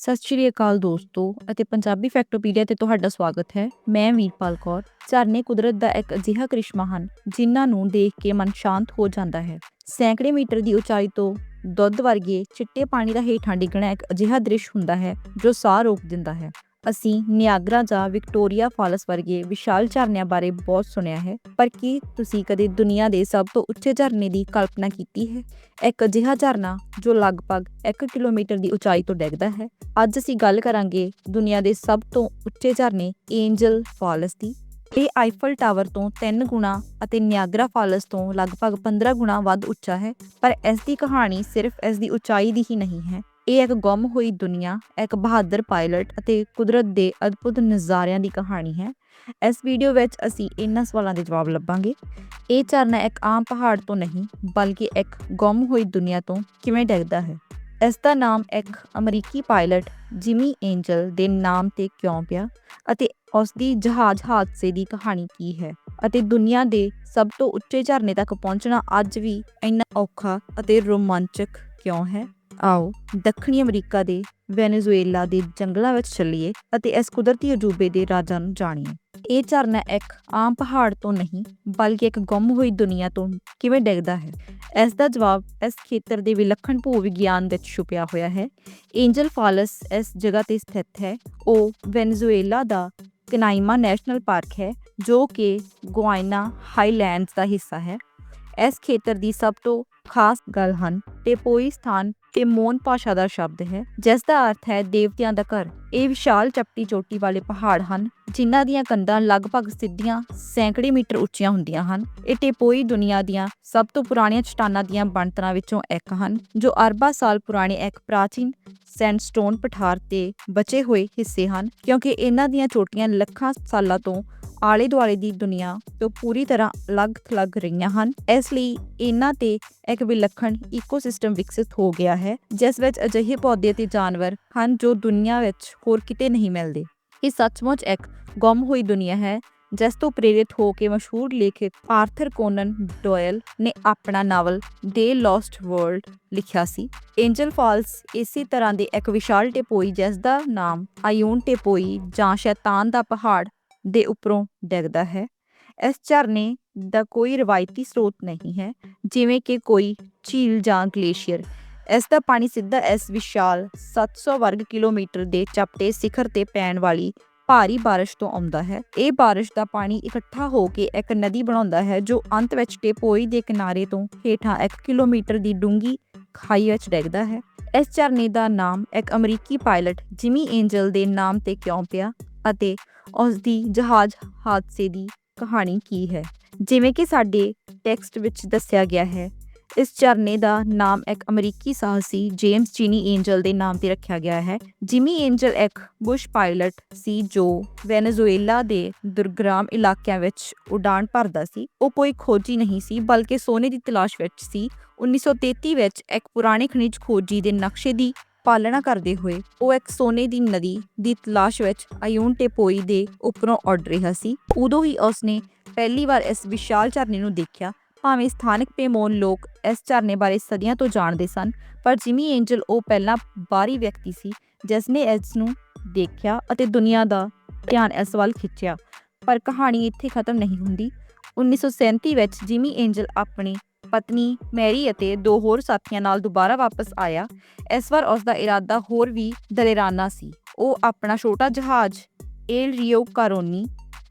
ਸਤਿ ਸ਼੍ਰੀ ਅਕਾਲ ਦੋਸਤੋ ਅਤੇ ਪੰਜਾਬੀ ਫੈਕਟੋਪੀਡੀਆ ਤੇ ਤੁਹਾਡਾ ਸਵਾਗਤ ਹੈ। ਮੈਂ ਵੀਰਪਾਲ ਕੌਰ। ਝਰਨੇ ਕੁਦਰਤ ਦਾ ਇੱਕ ਅਜਿਹਾ ਕ੍ਰਿਸ਼ਮਾ ਹਨ, ਜਿਨ੍ਹਾਂ ਨੂੰ ਦੇਖ ਕੇ ਮਨ ਸ਼ਾਂਤ ਹੋ ਜਾਂਦਾ ਹੈ। ਸੈਂਕੜੇ ਮੀਟਰ ਦੀ ਉਚਾਈ ਤੋਂ ਦੁੱਧ ਵਰਗੇ ਚਿੱਟੇ ਪਾਣੀ ਦਾ ਹੇਠਾਂ ਡਿੱਗਣਾ ਇੱਕ ਅਜਿਹਾ ਦ੍ਰਿਸ਼ ਹੁੰਦਾ ਹੈ, ਜੋ ਸਾਹ ਰੋਕ ਦਿੰਦਾ ਹੈ। ਅਸੀਂ ਨਿਆਗਰਾ ਜਾਂ ਵਿਕਟੋਰੀਆ ਫਾਲਸ ਵਰਗੇ ਵਿਸ਼ਾਲ ਝਰਨਿਆਂ ਬਾਰੇ ਬਹੁਤ ਸੁਣਿਆ ਹੈ, ਪਰ ਕੀ ਤੁਸੀਂ ਕਦੇ ਦੁਨੀਆ ਦੇ ਸਭ ਤੋਂ ਉੱਚੇ ਝਰਨੇ ਦੀ ਕਲਪਨਾ ਕੀਤੀ ਹੈ? ਇੱਕ ਅਜਿਹਾ ਝਰਨਾ ਜੋ ਲਗਭਗ 1 ਕਿਲੋਮੀਟਰ ਦੀ ਉਚਾਈ ਤੋਂ ਡਿੱਗਦਾ ਹੈ। ਅੱਜ ਅਸੀਂ ਗੱਲ ਕਰਾਂਗੇ ਦੁਨੀਆ ਦੇ ਸਭ ਤੋਂ ਉੱਚੇ ਝਰਨੇ ਐਂਜਲ ਫਾਲਸ ਦੀ। ਇਹ ਆਈਫਲ ਟਾਵਰ ਤੋਂ 3 ਗੁਣਾ ਅਤੇ ਨਿਆਗਰਾ ਫਾਲਸ ਤੋਂ ਲਗਭਗ 15 ਗੁਣਾ ਵੱਧ ਉੱਚਾ ਹੈ, ਪਰ ਇਸ ਦੀ ਕਹਾਣੀ ਸਿਰਫ ਇਸ ਦੀ ਉਚਾਈ ਦੀ ਹੀ ਨਹੀਂ ਹੈ। ਇਹ ਇੱਕ ਗੁੰਮ ਹੋਈ ਦੁਨੀਆ ਇੱਕ ਬਹਾਦਰ ਪਾਇਲਟ ਅਤੇ ਕੁਦਰਤ ਦੇ ਅਦਭੁਤ ਨਜ਼ਾਰਿਆਂ ਦੀ ਕਹਾਣੀ ਹੈ। ਇਸ ਵੀਡੀਓ ਵਿੱਚ ਅਸੀਂ ਇਹਨਾਂ ਸਵਾਲਾਂ ਦੇ ਜਵਾਬ ਲੱਭਾਂਗੇ। ਇਹ ਝਰਨਾ ਇੱਕ ਆਮ ਪਹਾੜ ਤੋਂ ਨਹੀਂ, ਬਲਕਿ ਇੱਕ ਗੁੰਮ ਹੋਈ ਦੁਨੀਆ ਤੋਂ ਕਿਵੇਂ ਡਿੱਗਦਾ ਹੈ? ਇਸ ਦਾ ਨਾਮ ਇੱਕ ਅਮਰੀਕੀ ਪਾਇਲਟ ਜਿਮੀ ਐਂਜਲ ਦੇ ਨਾਮ ਤੇ ਕਿਉਂ ਪਿਆ ਅਤੇ ਉਸ ਦੀ ਜਹਾਜ਼ ਹਾਦਸੇ ਦੀ ਕਹਾਣੀ ਕੀ ਹੈ? ਅਤੇ ਦੁਨੀਆ ਦੇ ਸਭ ਤੋਂ ਉੱਚੇ ਝਰਨੇ ਤੱਕ ਪਹੁੰਚਣਾ ਅੱਜ ਵੀ ਇੰਨਾ ਔਖਾ ਅਤੇ ਰੋਮਾਂਚਕ ਕਿਉਂ ਹੈ? ਆਓ, ਦੱਖਣੀ ਅਮਰੀਕਾ ਦੇ ਵੈਨੇਜ਼ੁਏਲਾ ਦੇ ਜੰਗਲਾਂ ਵਿੱਚ ਚੱਲੀਏ ਅਤੇ ਇਸ ਕੁਦਰਤੀ ਅਜੂਬੇ ਦੇ ਰਾਜਾਂ ਨੂੰ ਜਾਣੀਏ। ਇਹ ਝਰਨਾ ਇੱਕ ਆਮ ਪਹਾੜ ਤੋਂ ਨਹੀਂ, ਬਲਕਿ ਇੱਕ ਗੁੰਮ ਹੋਈ ਦੁਨੀਆ ਤੋਂ ਕਿਵੇਂ ਡਿੱਗਦਾ ਹੈ? ਇਸ ਦਾ ਜਵਾਬ ਇਸ ਖੇਤਰ ਦੇ ਵਿਲੱਖਣ ਭੂ ਵਿਗਿਆਨ ਵਿੱਚ ਛੁਪਿਆ ਹੋਇਆ ਹੈ। ਐਂਜਲ ਫਾਲਸ ਇਸ ਜਗ੍ਹਾ ਤੇ ਸਥਿਤ ਹੈ। ਉਹ ਵੈਨੇਜ਼ੁਏਲਾ ਦਾ ਕਨਾਈਮਾ ਨੈਸ਼ਨਲ ਪਾਰਕ ਹੈ, ਜੋ ਕਿ ਗੁਆਇਨਾ ਹਾਈਲੈਂਡਸ ਦਾ ਹਿੱਸਾ ਹੈ। ਇਸ ਖੇਤਰ ਦੀ ਸਭ ਤੋਂ ਖਾਸ ਗੱਲ ਹਨ ਟੇਪੋਈ ਸਥਾਨ ਟੇਮੋਨ ਭਾਸ਼ਾ ਦਾ ਸ਼ਬਦ ਹੈ, ਜਿਸ ਦਾ ਅਰਥ ਹੈ ਦੇਵਤਿਆਂ ਦਾ ਘਰ। ਇਹ ਵਿਸ਼ਾਲ ਚਪਟੀ ਚੋਟੀ ਵਾਲੇ ਪਹਾੜ ਹਨ, ਜਿਨ੍ਹਾਂ ਦੀਆਂ ਕੰਧਾਂ ਲਗਭਗ ਸਿੱਧੀਆਂ ਸੈਂਕੜੇ ਮੀਟਰ ਉੱਚੀਆਂ ਹੁੰਦੀਆਂ ਹਨ। ਇਹ ਟੇਪੋਈ ਦੁਨੀਆ ਦੀਆਂ ਸਭ ਤੋਂ ਪੁਰਾਣੀਆਂ ਚਟਾਨਾਂ ਦੀਆਂ ਬਣਤਰਾਂ ਵਿੱਚੋਂ ਇੱਕ ਹਨ, ਜੋ ਅਰਬਾਂ ਸਾਲ ਪੁਰਾਣੇ ਇੱਕ ਪ੍ਰਾਚੀਨ ਸੈਂਡਸਟੋਨ ਪਠਾਰ ਤੇ ਬਚੇ ਹੋਏ ਹਿੱਸੇ ਹਨ, ਕਿਉਂਕਿ ਇਹਨਾਂ ਦੀਆਂ ਚੋਟੀਆਂ ਲੱਖਾਂ ਸਾਲਾਂ ਤੋਂ ਆਲੇ ਦੁਆਲੇ ਦੀ ਦੁਨੀਆ ਤੋਂ ਪੂਰੀ ਤਰ੍ਹਾਂ ਅਲੱਗ-ਥਲੱਗ ਰਹੀਆਂ ਹਨ। ਇਸ ਲਈ ਇਹਨਾਂ ਤੇ ਇੱਕ ਵਿਲੱਖਣ ਇਕੋਸਿਸਟਮ ਵਿਕਸਿਤ ਹੋ ਗਿਆ ਹੈ, ਜਿਸ ਵਿੱਚ ਅਜਿਹੇ ਪੌਦੇ ਤੇ ਜਾਨਵਰ ਹਨ ਜੋ ਦੁਨੀਆ ਵਿੱਚ ਹੋਰ ਕਿਤੇ ਨਹੀਂ ਮਿਲਦੇ। ਇਹ ਸੱਚਮੁੱਚ ਇੱਕ ਗੁੰਮ ਹੋਈ ਦੁਨੀਆ ਹੈ, ਜਿਸ ਤੋਂ ਪ੍ਰੇਰਿਤ ਹੋ ਕੇ ਮਸ਼ਹੂਰ ਲੇਖਕ ਆਰਥਰ ਕੋਨਨ ਡੋਇਲ ਨੇ ਆਪਣਾ ਨਾਵਲ ਦੇ ਲੌਸਟ ਵਰਲਡ ਲਿਖਿਆ ਸੀ। ਐਂਜਲ ਫਾਲਸ ਇਸੇ ਤਰ੍ਹਾਂ ਦੇ ਇੱਕ ਵਿਸ਼ਾਲ ਟੇਪੋਈ ਜਿਸ ਦਾ ਨਾਮ ਆਯੂਨ ਟੇਪੋਈ ਜਾਂ ਸ਼ੈਤਾਨ ਦਾ ਪਹਾੜ ਦੇ ਉੱਪਰੋਂ ਡਿੱਗਦਾ ਹੈ। ਇਸ ਝਰਨੇ ਦਾ ਕੋਈ ਰਵਾਇਤੀ ਸਰੋਤ ਨਹੀਂ ਹੈ, ਜਿਵੇਂ ਕਿ ਕੋਈ ਝੀਲ ਜਾਂ ਗਲੇਸ਼ੀਅਰ। ਇਸ ਦਾ ਪਾਣੀ ਸਿੱਧਾ ਇਸ ਵਿਸ਼ਾਲ 700 ਵਰਗ ਕਿਲੋਮੀਟਰ ਦੇ ਚਪਟੇ ਸਿਖਰ ਤੇ ਪੈਣ ਵਾਲੀ ਭਾਰੀ ਬਾਰਿਸ਼ ਤੋਂ ਆਉਂਦਾ ਹੈ। ਇਹ ਬਾਰਿਸ਼ ਦਾ ਪਾਣੀ ਇਕੱਠਾ ਹੋ ਕੇ ਇੱਕ ਨਦੀ ਬਣਾਉਂਦਾ ਹੈ, ਜੋ ਅੰਤ ਵਿੱਚ ਟੇਪੋਈ ਦੇ ਕਿਨਾਰੇ ਤੋਂ ਹੇਠਾਂ 1 ਕਿਲੋਮੀਟਰ ਦੀ ਡੂੰਗੀ ਖਾਈ ਵਿੱਚ ਡਿੱਗਦਾ ਹੈ। ਇਸ ਝਰਨੇ ਦਾ ਨਾਮ ਇੱਕ ਅਮਰੀਕੀ ਪਾਇਲਟ ਜਿਮੀ ਐਂਜਲ ਦੇ ਨਾਮ ਤੇ ਕਿਉਂ ਪਿਆ ਅਤੇ ਉਸ ਦੀ ਜਹਾਜ਼ ਹਾਦਸੇ ਦੀ ਕਹਾਣੀ ਕੀ ਹੈ? ਜਿਵੇਂ ਕਿ ਸਾਡੇ ਟੈਕਸਟ ਵਿੱਚ ਦੱਸਿਆ ਗਿਆ ਹੈ, ਇਸ ਝਰਨੇ ਦਾ ਨਾਮ ਇੱਕ ਅਮਰੀਕੀ ਸਾਹਸੀ ਜੇਮਸ ਚੀਨੀ ਐਂਜਲ ਦੇ ਨਾਮ ਤੇ ਰੱਖਿਆ ਗਿਆ ਹੈ। ਜਿਮੀ ਐਂਜਲ ਇੱਕ ਬੁਸ਼ ਪਾਇਲਟ ਸੀ ਜੋ ਵੈਨੇਜ਼ੁਏਲਾ ਦੇ ਦੁਰਗਰਾਮ ਇਲਾਕਿਆਂ ਵਿੱਚ ਉਡਾਨ ਭਰਦਾ ਸੀ। ਉਹ ਕੋਈ ਖੋਜੀ ਨਹੀਂ ਸੀ, ਬਲਕਿ ਸੋਨੇ ਦੀ ਤਲਾਸ਼ ਵਿੱਚ ਸੀ। 1933 ਵਿੱਚ ਇੱਕ ਪੁਰਾਣੇ ਖਣਿਜ ਖੋਜੀ ਦੇ ਨਕਸ਼ੇ ਦੀ ਪਾਲਣਾ ਕਰਦੇ ਹੋਏ ਉਹ ਇੱਕ ਸੋਨੇ ਦੀ ਨਦੀ ਦੀ ਤਲਾਸ਼ ਵਿੱਚ ਆਯੂਨ ਟੇਪੋਈ ਦੇ ਉੱਪਰੋਂ ਉੱਡ ਰਿਹਾ ਸੀ। ਉਦੋਂ ਹੀ ਉਸਨੇ ਪਹਿਲੀ ਵਾਰ ਇਸ ਵਿਸ਼ਾਲ ਝਰਨੇ ਨੂੰ ਦੇਖਿਆ। ਭਾਵੇਂ ਸਥਾਨਕ ਪੇਮੋਨ ਲੋਕ ਇਸ ਝਰਨੇ ਬਾਰੇ ਸਦੀਆਂ ਤੋਂ ਜਾਣਦੇ ਸਨ, ਪਰ ਜਿਮੀ ਐਂਜਲ ਉਹ ਪਹਿਲਾ ਬਾਹਰੀ ਵਿਅਕਤੀ ਸੀ ਜਿਸ ਨੇ ਇਸ ਨੂੰ ਦੇਖਿਆ ਅਤੇ ਦੁਨੀਆ ਦਾ ਧਿਆਨ ਇਸ ਵੱਲ ਖਿੱਚਿਆ। ਪਰ ਕਹਾਣੀ ਇੱਥੇ ਖਤਮ ਨਹੀਂ ਹੁੰਦੀ। 1937 ਵਿੱਚ ਜਿਮੀ ਐਂਜਲ ਆਪਣੇ ਪਤਨੀ ਮੈਰੀ ਅਤੇ ਦੋ ਹੋਰ ਸਾਥੀਆਂ ਨਾਲ ਦੁਬਾਰਾ ਵਾਪਸ ਆਇਆ, ਇਸ ਵਾਰ ਉਸ ਦਾ ਇਰਾਦਾ ਹੋਰ ਵੀ ਦਲੇਰਾਨਾ ਸੀ। ਉਹ ਆਪਣਾ ਛੋਟਾ ਜਹਾਜ਼ ਏਲ ਰੀਓ ਕਾਰੋਨੀ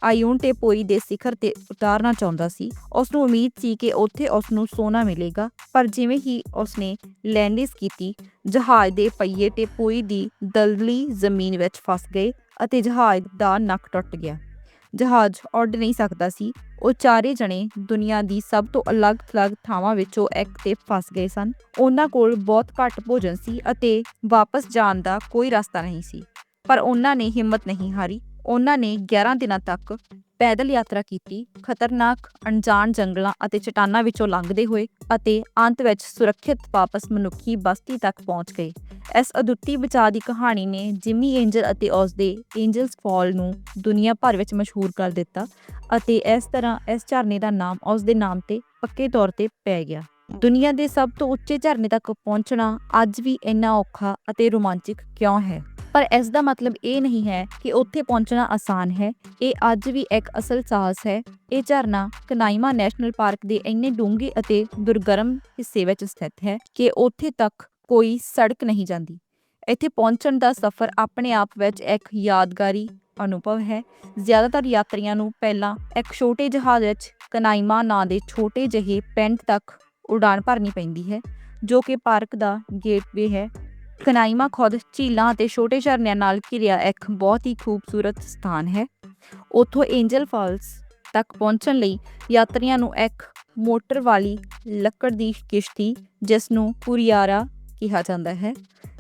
ਆਯੂਨ ਟੇਪੋਈ ਦੇ ਸਿਖਰ ਤੇ ਉਤਾਰਨਾ ਚਾਹੁੰਦਾ ਸੀ। ਉਸ ਨੂੰ ਉਮੀਦ ਸੀ ਕਿ ਉੱਥੇ ਉਸ ਨੂੰ ਸੋਨਾ ਮਿਲੇਗਾ, ਪਰ ਜਿਵੇਂ ਹੀ ਉਸ ਨੇ ਲੈਂਡਿਸ ਕੀਤੀ, ਜਹਾਜ਼ ਦੇ ਪਹੀਏ ਤੇ ਪੋਈ ਦੀ ਦਲਦਲੀ ਜ਼ਮੀਨ ਵਿੱਚ ਫਸ ਗਏ ਅਤੇ ਜਹਾਜ਼ ਦਾ ਨੱਕ ਟੁੱਟ ਗਿਆ। ਜਹਾਜ਼ ਉੱਡ ਨਹੀਂ ਸਕਦਾ ਸੀ। ਉਹ ਚਾਰੇ ਜਣੇ ਦੁਨੀਆ ਦੀ ਸਭ ਤੋਂ ਅਲੱਗ-ਅਲੱਗ ਥਾਵਾਂ ਵਿੱਚੋਂ ਇੱਕ ਤੇ ਫਸ ਗਏ ਸਨ। ਉਹਨਾਂ ਕੋਲ ਬਹੁਤ ਘੱਟ ਭੋਜਨ ਸੀ ਅਤੇ ਵਾਪਸ ਜਾਣ ਦਾ ਕੋਈ ਰਸਤਾ ਨਹੀਂ ਸੀ। ਪਰ ਉਹਨਾਂ ਨੇ ਹਿੰਮਤ ਨਹੀਂ ਹਾਰੀ। ਉਹਨਾਂ ਨੇ 11 ਦਿਨਾਂ ਤੱਕ ਪੈਦਲ ਯਾਤਰਾ ਕੀਤੀ, ਖਤਰਨਾਕ ਅਣਜਾਣ ਜੰਗਲਾਂ ਅਤੇ ਚਟਾਨਾਂ ਵਿੱਚੋਂ ਲੰਘਦੇ ਹੋਏ ਅਤੇ ਅੰਤ ਵਿੱਚ ਸੁਰੱਖਿਅਤ ਵਾਪਸ ਮਨੁੱਖੀ ਬਸਤੀ ਤੱਕ ਪਹੁੰਚ ਗਏ। ਇਸ ਅਦੁੱਤੀ ਬਚਾਅ ਦੀ ਕਹਾਣੀ ਨੇ ਜਿਮੀ ਐਂਜਲ ਅਤੇ ਉਸ ਦੇ ਐਂਜਲਸ ਫਾਲ ਨੂੰ ਦੁਨੀਆ ਭਰ ਵਿੱਚ ਮਸ਼ਹੂਰ ਕਰ ਦਿੱਤਾ ਅਤੇ ਇਸ ਤਰ੍ਹਾਂ ਇਸ ਝਰਨੇ ਦਾ ਨਾਮ ਉਸ ਦੇ ਨਾਮ ਤੇ ਪੱਕੇ ਤੌਰ ਤੇ ਪੈ ਗਿਆ। ਦੁਨੀਆ ਦੇ ਸਭ ਤੋਂ ਉੱਚੇ ਝਰਨੇ ਤੱਕ ਪਹੁੰਚਣਾ ਅੱਜ ਵੀ ਇੰਨਾ ਔਖਾ ਅਤੇ ਰੋਮਾਂਚਿਕ ਕਿਉਂ ਹੈ? ਪਰ ਇਸ ਦਾ ਮਤਲਬ ਇਹ ਨਹੀਂ ਹੈ ਕਿ ਉੱਥੇ ਪਹੁੰਚਣਾ ਆਸਾਨ ਹੈ। ਇਹ ਅੱਜ ਵੀ ਇੱਕ ਅਸਲ ਸਾਹਸ ਹੈ। ਇਹ ਝਰਨਾ ਕਨਾਈਮਾ ਨੈਸ਼ਨਲ ਪਾਰਕ ਦੇ ਇੰਨੇ ਡੂੰਘੇ ਅਤੇ ਦੁਰਗਰਮ ਹਿੱਸੇ ਵਿੱਚ ਸਥਿਤ ਹੈ ਕਿ ਉੱਥੇ ਤੱਕ ਕੋਈ ਸੜਕ ਨਹੀਂ ਜਾਂਦੀ। ਇੱਥੇ ਪਹੁੰਚਣ ਦਾ ਸਫ਼ਰ ਆਪਣੇ ਆਪ ਵਿੱਚ ਇੱਕ ਯਾਦਗਾਰੀ ਅਨੁਭਵ ਹੈ। ਜ਼ਿਆਦਾਤਰ ਯਾਤਰੀਆਂ ਨੂੰ ਪਹਿਲਾਂ ਇੱਕ ਛੋਟੇ ਜਹਾਜ਼ ਵਿੱਚ ਕਨਾਈਮਾ ਨਾਂ ਦੇ ਛੋਟੇ ਜਿਹੇ ਪਿੰਡ ਤੱਕ ਉਡਾਨ ਭਰਨੀ ਪੈਂਦੀ ਹੈ, ਜੋ ਕਿ ਪਾਰਕ ਦਾ ਗੇਟਵੇ ਹੈ। ਕਨਾਈਮਾ ਖੁਦ ਝੀਲਾਂ ਅਤੇ ਛੋਟੇ ਝਰਨਿਆਂ ਨਾਲ ਘਿਰਿਆ ਇੱਕ ਬਹੁਤ ਹੀ ਖੂਬਸੂਰਤ ਸਥਾਨ ਹੈ। ਉੱਥੋਂ ਐਂਜਲ ਫਾਲਸ ਤੱਕ ਪਹੁੰਚਣ ਲਈ ਯਾਤਰੀਆਂ ਨੂੰ ਇੱਕ ਮੋਟਰ ਵਾਲੀ ਲੱਕੜ ਦੀ ਕਿਸ਼ਤੀ ਜਿਸ ਨੂੰ ਕੁਰੀਆਰਾ ਕਿਹਾ ਜਾਂਦਾ ਹੈ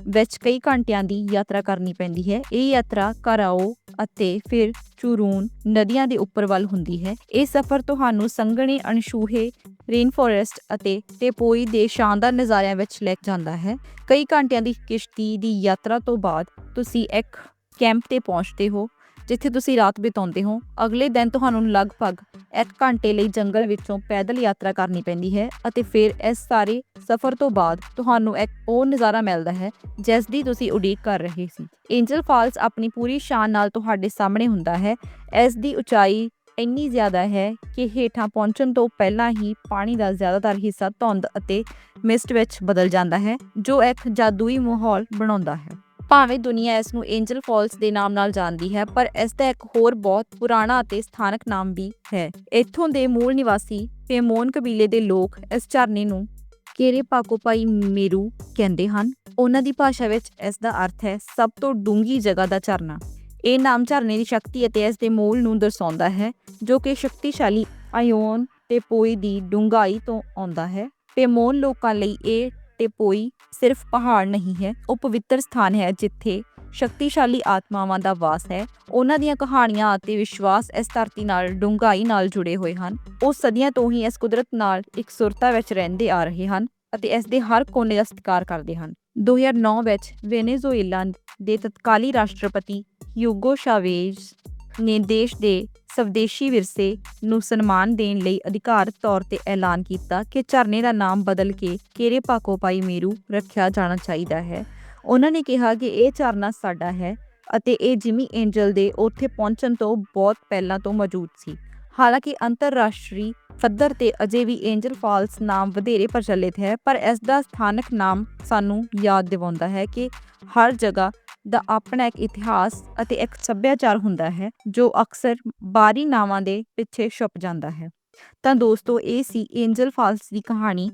ਵਿੱਚ ਕਈ ਘੰਟਿਆਂ ਦੀ ਯਾਤਰਾ ਕਰਨੀ ਪੈਂਦੀ ਹੈ। ਇਹ ਯਾਤਰਾ ਕਰਾਓ ਅਤੇ ਫਿਰ ਚੂਰੂਨ ਨਦੀਆਂ ਦੇ ਉੱਪਰ ਵੱਲ ਹੁੰਦੀ ਹੈ। ਇਹ ਸਫ਼ਰ ਤੁਹਾਨੂੰ ਸੰਘਣੇ ਅਣਸ਼ੂਹੇ ਰੇਨ ਫੋਰੈਸਟ ਅਤੇ ਟੇਪੋਈ ਦੇ ਸ਼ਾਨਦਾਰ ਨਜ਼ਾਰਿਆਂ ਵਿੱਚ ਲੈ ਜਾਂਦਾ ਹੈ। ਕਈ ਘੰਟਿਆਂ ਦੀ ਕਿਸ਼ਤੀ ਦੀ ਯਾਤਰਾ ਤੋਂ ਬਾਅਦ ਤੁਸੀਂ ਇੱਕ ਕੈਂਪ ਤੇ ਪਹੁੰਚਦੇ ਹੋ। ਜਿੱਥੇ ਤੁਸੀਂ ਰਾਤ ਬਿਤਾਉਂਦੇ ਹੋ, ਅਗਲੇ ਦਿਨ ਤੁਹਾਨੂੰ ਲਗਭਗ ਇੱਕ ਘੰਟੇ ਲਈ ਜੰਗਲ ਵਿੱਚੋਂ ਪੈਦਲ ਯਾਤਰਾ ਕਰਨੀ ਪੈਂਦੀ ਹੈ ਅਤੇ ਫਿਰ ਇਸ ਸਾਰੇ ਸਫ਼ਰ ਤੋਂ ਬਾਅਦ ਤੁਹਾਨੂੰ ਇੱਕ ਉਹ ਨਜ਼ਾਰਾ ਮਿਲਦਾ ਹੈ, ਜਿਸ ਦੀ ਤੁਸੀਂ ਉਡੀਕ ਕਰ ਰਹੇ ਸੀ। ਐਂਜਲ ਫਾਲਸ ਆਪਣੀ ਪੂਰੀ ਸ਼ਾਨ ਨਾਲ ਤੁਹਾਡੇ ਸਾਹਮਣੇ ਹੁੰਦਾ ਹੈ। ਇਸ ਦੀ ਉਚਾਈ ਇੰਨੀ ਜ਼ਿਆਦਾ ਹੈ ਕਿ ਹੇਠਾਂ ਪਹੁੰਚਣ ਤੋਂ ਪਹਿਲਾਂ ਹੀ ਪਾਣੀ ਦਾ ਜ਼ਿਆਦਾਤਰ ਹਿੱਸਾ ਧੁੰਦ ਅਤੇ ਮਿਸਟ ਵਿੱਚ ਬਦਲ ਜਾਂਦਾ ਹੈ, ਜੋ ਇੱਕ ਜਾਦੂਈ ਮਾਹੌਲ ਬਣਾਉਂਦਾ ਹੈ। ਭਾਵੇਂ ਦੁਨੀਆ ਇਸ ਨੂੰ ਐਂਜਲ ਫਾਲਸ ਦੇ ਨਾਮ ਨਾਲ ਜਾਣਦੀ ਹੈ, ਪਰ ਇਸ ਦਾ ਇੱਕ ਹੋਰ ਬਹੁਤ ਪੁਰਾਣਾ ਅਤੇ ਸਥਾਨਕ ਨਾਮ ਵੀ ਹੈ। ਇੱਥੋਂ ਦੇ ਮੂਲ ਨਿਵਾਸੀ ਪੇਮੋਨ ਕਬੀਲੇ ਦੇ ਲੋਕ ਇਸ ਝਰਨੇ ਨੂੰ ਕੇਰੇ ਪਾਕੋਪਾਈ ਮੇਰੂ ਕਹਿੰਦੇ ਹਨ। ਉਹਨਾਂ ਦੀ ਭਾਸ਼ਾ ਵਿੱਚ ਇਸ ਦਾ ਅਰਥ ਹੈ ਸਭ ਤੋਂ ਡੂੰਗੀ ਜਗ੍ਹਾ ਦਾ ਝਰਨਾ। ਇਹ ਨਾਮ ਝਰਨੇ ਦੀ ਸ਼ਕਤੀ ਅਤੇ ਇਸ ਦੇ ਮੂਲ ਨੂੰ ਦਰਸਾਉਂਦਾ ਹੈ, ਜੋ ਕਿ ਸ਼ਕਤੀਸ਼ਾਲੀ ਆਇਓਨ ਤੇ ਪੋਈ ਦੀ ਡੂੰਘਾਈ ਤੋਂ ਆਉਂਦਾ ਹੈ। ਪੇਮੋਨ ਲੋਕਾਂ ਲਈ ਇਹ ਟੇਪੋਈ ਸਿਰਫ ਪਹਾੜ ਨਹੀਂ ਹੈ, ਉਹ ਪਵਿੱਤਰ ਸਥਾਨ ਹੈ ਜਿੱਥੇ ਸ਼ਕਤੀਸ਼ਾਲੀ ਆਤਮਾਵਾਂ ਦਾ ਵਾਸ ਹੈ। ਉਹਨਾਂ ਦੀਆਂ ਕਹਾਣੀਆਂ ਅਤੇ ਵਿਸ਼ਵਾਸ ਇਸ ਧਰਤੀ ਨਾਲ, ਡੂੰਘਾਈ ਨਾਲ ਜੁੜੇ ਹੋਏ ਹਨ। ਉਹ ਸਦੀਆਂ ਤੋਂ ਹੀ ਇਸ ਕੁਦਰਤ ਨਾਲ ਇਕਸੁਰਤਾ ਵਿੱਚ ਰਹਿੰਦੇ ਆ ਰਹੇ ਹਨ ਅਤੇ ਇਸ ਦੇ ਹਰ ਕੋਨੇ ਦਾ ਸਤਿਕਾਰ ਕਰਦੇ ਹਨ। 2009 ਵਿੱਚ ਵੈਨੇਜ਼ੁਏਲਾ ਦੇ ਤਤਕਾਲੀ ਰਾਸ਼ਟਰਪਤੀ ਯੂਗੋ ਸ਼ਾਵੇਜ਼ ਨੇ ਦੇਸ਼ ਦੇ ਸਵਦੇਸ਼ੀ ਵਿਰਸੇ ਨੂੰ ਸਨਮਾਨ ਦੇਣ ਲਈ ਅਧਿਕਾਰਤ ਤੌਰ ਤੇ ਐਲਾਨ ਕੀਤਾ ਕਿ ਝਰਨੇ ਦਾ ਨਾਮ ਬਦਲ ਕੇ ਕੇਰੇ ਪਾਕੋਪਾਈ ਮੇਰੂ ਰੱਖਿਆ ਜਾਣਾ ਚਾਹੀਦਾ ਹੈ। ਉਹਨਾਂ ਨੇ ਕਿਹਾ ਕਿ ਇਹ ਝਰਨਾ ਸਾਡਾ ਹੈ ਅਤੇ ਇਹ ਜਿਮੀ ਐਂਜਲ ਦੇ ਉੱਥੇ ਪਹੁੰਚਣ ਤੋਂ ਬਹੁਤ ਪਹਿਲਾਂ ਤੋਂ ਮੌਜੂਦ ਸੀ। ਹਾਲਾਂਕਿ ਅੰਤਰਰਾਸ਼ਟਰੀ ਪੱਧਰ ਤੇ ਅਜੇ ਵੀ ਐਂਜਲ ਫਾਲਸ ਨਾਮ ਵਧੇਰੇ ਪ੍ਰਚਲਿਤ ਹੈ, ਪਰ ਇਸ ਦਾ ਸਥਾਨਕ ਨਾਮ ਸਾਨੂੰ ਯਾਦ ਦਿਵਾਉਂਦਾ ਹੈ ਕਿ ਹਰ ਜਗ੍ਹਾ ਦਾ ਆਪਣਾ ਇੱਕ ਇਤਿਹਾਸ ਅਤੇ ਇੱਕ ਸੱਭਿਆਚਾਰ ਹੁੰਦਾ ਹੈ, ਜੋ ਅਕਸਰ ਬਾਹਰੀ ਨਾਵਾਂ ਦੇ ਪਿੱਛੇ ਛੁਪ ਜਾਂਦਾ ਹੈ। ਤਾਂ ਦੋਸਤੋ, ਇਹ ਸੀ ਐਂਜਲ ਫਾਲਸ ਦੀ ਕਹਾਣੀ।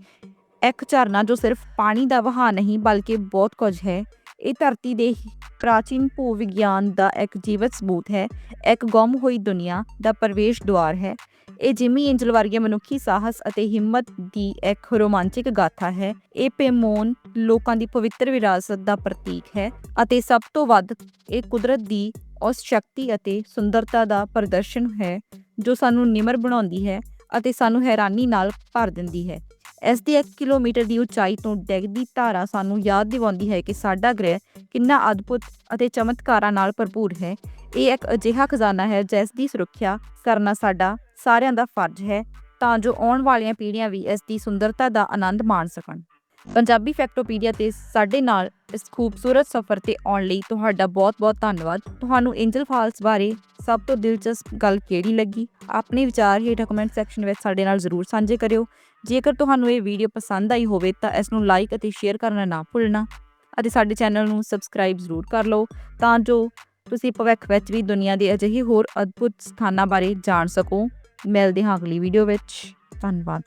ਇੱਕ ਝਰਨਾ ਜੋ ਸਿਰਫ ਪਾਣੀ ਦਾ ਵਹਾਅ ਨਹੀਂ, ਬਲਕਿ ਬਹੁਤ ਕੁਝ ਹੈ। ਇਹ ਧਰਤੀ ਦੇ ਪ੍ਰਾਚੀਨ ਭੂ ਵਿਗਿਆਨ ਦਾ ਇੱਕ ਜੀਵਤ ਸਬੂਤ ਹੈ। ਇੱਕ ਗੁੰਮ ਹੋਈ ਦੁਨੀਆ ਦਾ ਪ੍ਰਵੇਸ਼ ਦੁਆਰ ਹੈ। ਇਹ ਜਿਮੀ ਐਂਜਲ ਵਰਗੇ ਮਨੁੱਖੀ ਸਾਹਸ ਅਤੇ ਹਿੰਮਤ ਦੀ ਇੱਕ ਰੋਮਾਂਚਿਕ ਗਾਥਾ ਹੈ। ਇਹ ਪੇਮੋਨ ਲੋਕਾਂ ਦੀ ਪਵਿੱਤਰ ਵਿਰਾਸਤ ਦਾ ਪ੍ਰਤੀਕ ਹੈ ਅਤੇ ਸਭ ਤੋਂ ਵੱਧ ਇਹ ਕੁਦਰਤ ਦੀ ਉਸ ਸ਼ਕਤੀ ਅਤੇ ਸੁੰਦਰਤਾ ਦਾ ਪ੍ਰਦਰਸ਼ਨ ਹੈ ਜੋ ਸਾਨੂੰ ਨਿਮਰ ਬਣਾਉਂਦੀ ਹੈ ਅਤੇ ਸਾਨੂੰ ਹੈਰਾਨੀ ਨਾਲ ਭਰ ਦਿੰਦੀ ਹੈ। ਇਸ ਦੀ 1 ਕਿਲੋਮੀਟਰ ਦੀ ਉਚਾਈ ਤੋਂ ਡਿੱਗਦੀ ਧਾਰਾ ਸਾਨੂੰ ਯਾਦ ਦਿਵਾਉਂਦੀ ਹੈ ਕਿ ਸਾਡਾ ਗ੍ਰਹਿ ਕਿੰਨਾ ਅਦਭੁਤ ਅਤੇ ਚਮਤਕਾਰਾਂ ਨਾਲ ਭਰਪੂਰ ਹੈ। ਇਹ ਇੱਕ ਅਜਿਹਾ ਖਜ਼ਾਨਾ ਹੈ ਜਿਸ ਦੀ ਸੁਰੱਖਿਆ ਕਰਨਾ ਸਾਡਾ ਸਾਰਿਆਂ ਦਾ ਫਰਜ਼ ਹੈ ਤਾਂ ਜੋ ਆਉਣ ਵਾਲੀਆਂ ਪੀੜ੍ਹੀਆਂ ਵੀ ਇਸ ਦੀ ਸੁੰਦਰਤਾ ਦਾ ਆਨੰਦ ਮਾਣ ਸਕਣ। ਪੰਜਾਬੀ ਫੈਕਟੋਪੀਡੀਆ ਤੇ ਸਾਡੇ ਨਾਲ ਇਸ ਖੂਬਸੂਰਤ ਸਫ਼ਰ ਤੇ ਆਉਣ ਲਈ ਤੁਹਾਡਾ ਬਹੁਤ-ਬਹੁਤ ਧੰਨਵਾਦ। ਤੁਹਾਨੂੰ ਐਂਜਲ ਫਾਲਸ ਬਾਰੇ ਸਭ ਤੋਂ ਦਿਲਚਸਪ ਗੱਲ ਕਿਹੜੀ ਲੱਗੀ? ਆਪਣੇ ਵਿਚਾਰ ਹੇਠਾਂ ਕਮੈਂਟ ਸੈਕਸ਼ਨ ਵਿੱਚ ਸਾਡੇ ਨਾਲ ਜ਼ਰੂਰ ਸਾਂਝੇ ਕਰਿਓ। ਜੇਕਰ ਤੁਹਾਨੂੰ ਇਹ ਵੀਡੀਓ ਪਸੰਦ ਆਈ ਹੋਵੇ ਤਾਂ ਇਸ ਨੂੰ ਲਾਈਕ ਅਤੇ ਸ਼ੇਅਰ ਕਰਨਾ ਨਾ ਭੁੱਲਣਾ ਅਤੇ ਸਾਡੇ ਚੈਨਲ ਨੂੰ ਸਬਸਕ੍ਰਾਈਬ ਜ਼ਰੂਰ ਕਰ ਲਓ ਤਾਂ ਜੋ ਤੁਸੀਂ ਭਵਿੱਖ ਵਿੱਚ ਵੀ ਦੁਨੀਆ ਦੇ ਅਜਿਹੇ ਹੋਰ ਅਦਭੁਤ ਸਥਾਨਾਂ ਬਾਰੇ ਜਾਣ ਸਕੋ। ਮਿਲਦੇ ਹਾਂ ਅਗਲੀ ਵੀਡੀਓ ਵਿੱਚ। ਧੰਨਵਾਦ।